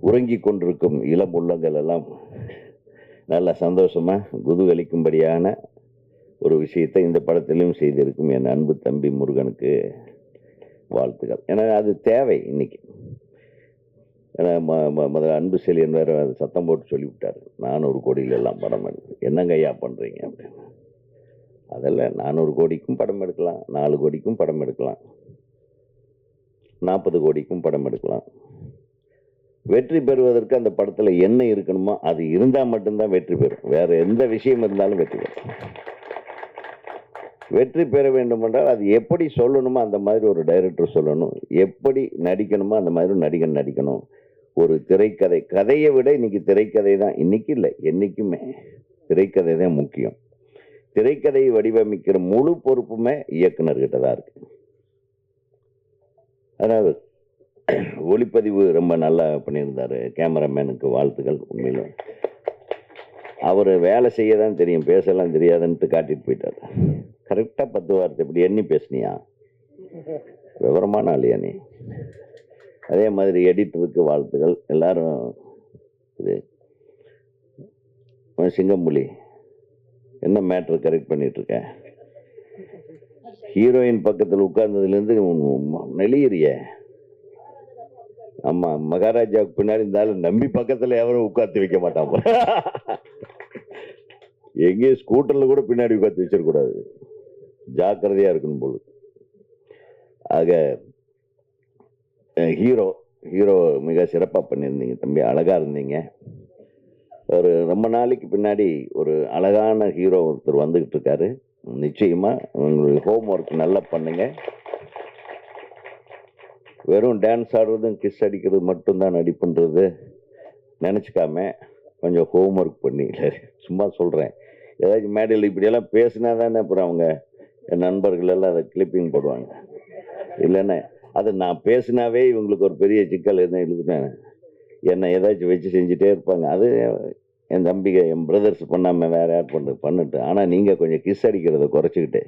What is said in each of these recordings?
உறங்கி கொண்டிருக்கும் இளம் உள்ளங்கள் எல்லாம் நல்ல சந்தோஷமாக குதூகலிக்கும்படியான ஒரு விஷயத்தை இந்த படத்திலையும் செய்திருக்கும் என் அன்பு தம்பி முருகனுக்கு வாழ்த்துக்கள். ஏன்னா அது தேவை இன்னைக்கு. ஏன்னா ம- முதல்ல அன்பு செலியன் வேற அது சத்தம் போட்டு சொல்லிவிட்டார். நானூறு கோடியில் எல்லாம் படம் எடுத்து என்னங்க ஐயா பண்ணுறீங்க அப்படின்னு. அதெல்லாம் நானூறு கோடிக்கும் படம் எடுக்கலாம் நாலு கோடிக்கும் படம் எடுக்கலாம் நாற்பது கோடிக்கும் படம் எடுக்கலாம். வெற்றி பெறுவதற்கு அந்த படத்தில் என்ன இருக்கணுமோ அது இருந்தால் மட்டும்தான் வெற்றி பெறும். வேறு எந்த விஷயம் இருந்தாலும் வெற்றி பெறும். வெற்றி பெற வேண்டும் என்றால் அது எப்படி சொல்லணுமோ அந்த மாதிரி ஒரு டைரக்டர் சொல்லணும். எப்படி நடிக்கணுமோ அந்த மாதிரி ஒரு நடிகன் நடிக்கணும். ஒரு திரைக்கதை கதையை விட இன்னைக்கு திரைக்கதை தான். இன்றைக்கி இல்லை என்றைக்குமே திரைக்கதை தான் முக்கியம். திரைக்கதையை வடிவமைக்கிற முழு பொறுப்புமே இயக்குனர்கிட்ட தான் இருக்குது அதாவது ஒளிப்பதிவு ரொம்ப நல்லா பண்ணியிருந்தாரு. கேமராமேனுக்கு வாழ்த்துக்கள் உண்மையிலும். அவர் வேலை செய்ய தான் தெரியும் பேசலாம் தெரியாதுன்ட்டு காட்டிட்டு போயிட்டார். கரெக்டாக பத்து வார்த்தை இப்படி எண்ணி பேசுனியா? விவரமான ஆளியா நீ? அதே மாதிரி எடிட்டருக்கு வாழ்த்துக்கள். எல்லாரும் இது சிங்கம்புலி என்ன மேட்ரு கரெக்ட் பண்ணிட்டு ஹீரோயின் பக்கத்தில் உட்கார்ந்ததுலேருந்து நெளியிறியே? ஆமா மகாராஜாவுக்கு பின்னாடி இருந்தாலும் நம்பி பக்கத்துல எவரும் உட்காந்து வைக்க மாட்டான் எங்கேயும் ஸ்கூட்டர்ல கூட பின்னாடி உட்காந்து வச்சிடக்கூடாது ஜாக்கிரதையா இருக்கணும் போல. ஆக ஹீரோ ஹீரோ மிக சிறப்பாக பண்ணியிருந்தீங்க தம்பி. அழகாக இருந்தீங்க. ஒரு ரொம்ப நாளைக்கு பின்னாடி ஒரு அழகான ஹீரோ ஒருத்தர் வந்துக்கிட்டு இருக்காரு. நிச்சயமாக உங்களுடைய ஹோம் ஒர்க் நல்லா பண்ணுங்கள் வெறும் டான்ஸ் ஆடுறதும் கிஸ் அடிக்கிறது மட்டும்தான் நடிப்புன்றது நினச்சிக்காம கொஞ்சம் ஹோம் ஒர்க் பண்ணி இல்லை சும்மா சொல்கிறேன் ஏதாச்சும் மேடையில் இப்படியெல்லாம் பேசினா தானே அப்புறம் அவங்க என் நண்பர்கள் எல்லாம் அதை கிளிப்பிங் போடுவாங்க. இல்லைன்னா அதை நான் பேசினாவே இவங்களுக்கு ஒரு பெரிய சிக்கல் என்ன எழுதுனேன் என்னை ஏதாச்சும் வச்சு செஞ்சுட்டே இருப்பாங்க. அது என் தம்பிகை என் பிரதர்ஸ் பண்ணாமல் வேறு யார் பண்ணு பண்ணிட்டு. ஆனால் நீங்கள் கொஞ்சம் கிஸ் அடிக்கிறத குறைச்சிக்கிட்டு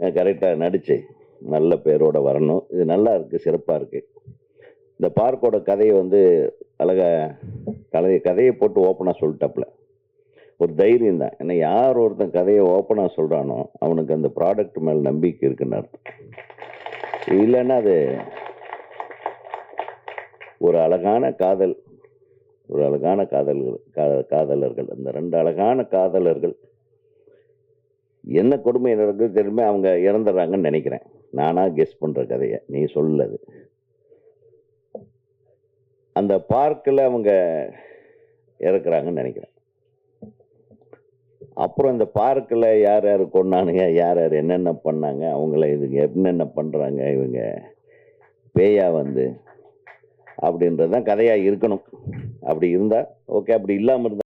கரெக்டாக நடிச்சு நல்ல பேரோட வரணும். இது நல்லா இருக்குது சிறப்பாக இருக்குது இந்த பார்க்கோட கதையை வந்து அழகாக கதையை கதையை போட்டு ஓப்பனாக சொல்லிட்டாப்புல. ஒரு தைரியம் தான். ஏன்னா யார் ஒருத்தன் கதையை ஓப்பனாக சொல்கிறானோ அவனுக்கு அந்த ப்ராடக்ட் மேலே நம்பிக்கை இருக்குன்னு அர்த்தம். இல்லைன்னா அது ஒரு அழகான காதல் ஒரு அழகான காதல்கள் கா- காதலர்கள். அந்த ரெண்டு அழகான காதலர்கள் என்ன கொடுமை நடக்குது தெரியுமே? அவங்க இறந்துடுறாங்கன்னு நினைக்கிறேன். நானா கெஸ் பண்ற கதையை நீ சொல்லது. அந்த பார்க்கில் அவங்க இறக்குறாங்கன்னு நினைக்கிறேன். அப்புறம் இந்த பார்க்கில் யார் யார் கொண்டானுங்க யார் யார் என்னென்ன பண்ணாங்க அவங்கள இதுங்க என்னென்ன பண்ணுறாங்க இவங்க பேயா வந்து அப்படின்றது தான் கதையாக இருக்கணும். அப்படி இருந்தால் ஓகே அப்படி இல்லாமல் இருந்தால்